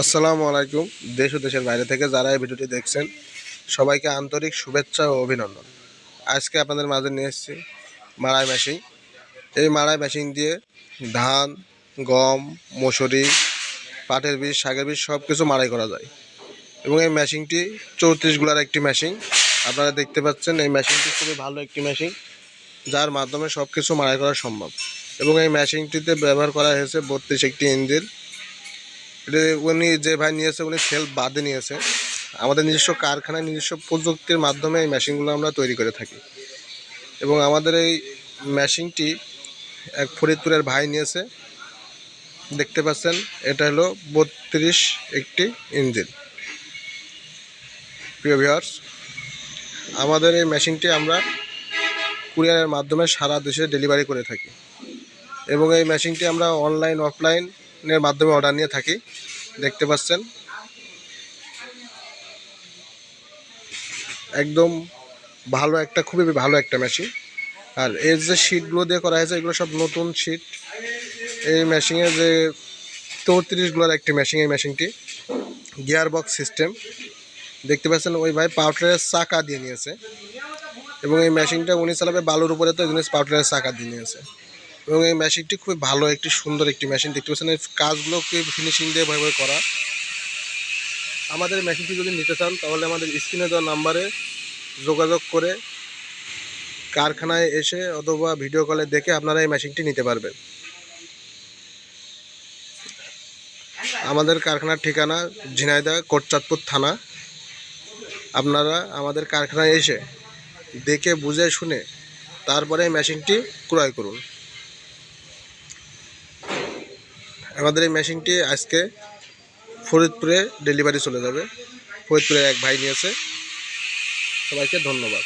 আসসালামু আলাইকুম, দেশ ও দেশের বাইরে থেকে যারা এই ভিডিওটি দেখছেন, সবাইকে আন্তরিক শুভেচ্ছা ও অভিনন্দন। আজকে আপনাদের মাঝে নিয়ে এসেছি মাড়াই মেশিন এই মাড়াই মেশিন দিয়ে ধান, গম, মসুরি, পাটের বীজ, শাকের বীজ সব কিছু মাড়াই করা যায়। এবং এই মেশিনটি চৌত্রিশগুলার একটি মেশিন আপনারা দেখতে পাচ্ছেন, এই মেশিনটি খুবই ভালো একটি মেশিন যার মাধ্যমে সব কিছু মাড়াই করা সম্ভব। এবং এই মেশিনটিতে ব্যবহার করা হয়েছে বত্রিশ একটি ইঞ্জিন। উনি যে ভাই নিয়েছে, উনি সেলফ বাদে নিয়েছে। আমাদের নিজস্ব কারখানায় নিজস্ব প্রযুক্তির মাধ্যমে এই মেশিনগুলো আমরা তৈরি করে থাকি। এবং আমাদের এই মেশিনটি এক ফরিদপুরের ভাই নিয়েছে। দেখতে পাচ্ছেন, এটা হলো বত্রিশ একটি ইঞ্জিন। প্রিয় ভিউয়ার্স আমাদের এই মেশিনটি আমরা কুরিয়ারের মাধ্যমে সারা দেশে ডেলিভারি করে থাকি। এবং এই মেশিনটি আমরা অনলাইন অফলাইনের মাধ্যমে অর্ডার নিয়ে থাকি। দেখতে পাচ্ছেন? একদম ভালো একটা, খুবই ভালো একটা মেশিন আর এর যে শিটগুলো দিয়ে করা হয়েছে, এগুলো সব নতুন শিট এই মেশিনে যে চৌত্রিশগুলোর একটি মেশিন এই মেশিনটি গিয়ার বক্স সিস্টেম দেখতে পাচ্ছেন, ওই ভাই পাউডারের চাকা দিয়ে নিয়েছে। এবং এই মেশিনটা উনি চালাবে বালুর উপরে, তো জিনিস পাউডারের চাকা দিয়ে নিয়েছে। এবং এই মেশিনটি খুবই ভালো, একটি সুন্দর একটি মেশিন দেখতে পাচ্ছেন, এই কাজগুলো খুবই ফিনিশিং দিয়ে ভাবে করা। আমাদের মেশিনটি যদি নিতে চান, তাহলে আমাদের স্ক্রিনে দেওয়া নাম্বারে যোগাযোগ করে কারখানায় এসে অথবা ভিডিও কলে দেখে আপনারা এই মেশিনটি নিতে পারবেন। আমাদের কারখানার ঠিকানা ঝিনাইদা কোটচাঁদপুর থানা। আপনারা আমাদের কারখানায় এসে দেখে, বুঝে, শুনে তারপরে এই মেশিনটি ক্রয় করুন। আমাদের এই মেশিনটি আজকে ফরিদপুরে ডেলিভারি চলে যাবে। ফরিদপুরে এক ভাই নিয়েছে। সবাইকে ধন্যবাদ।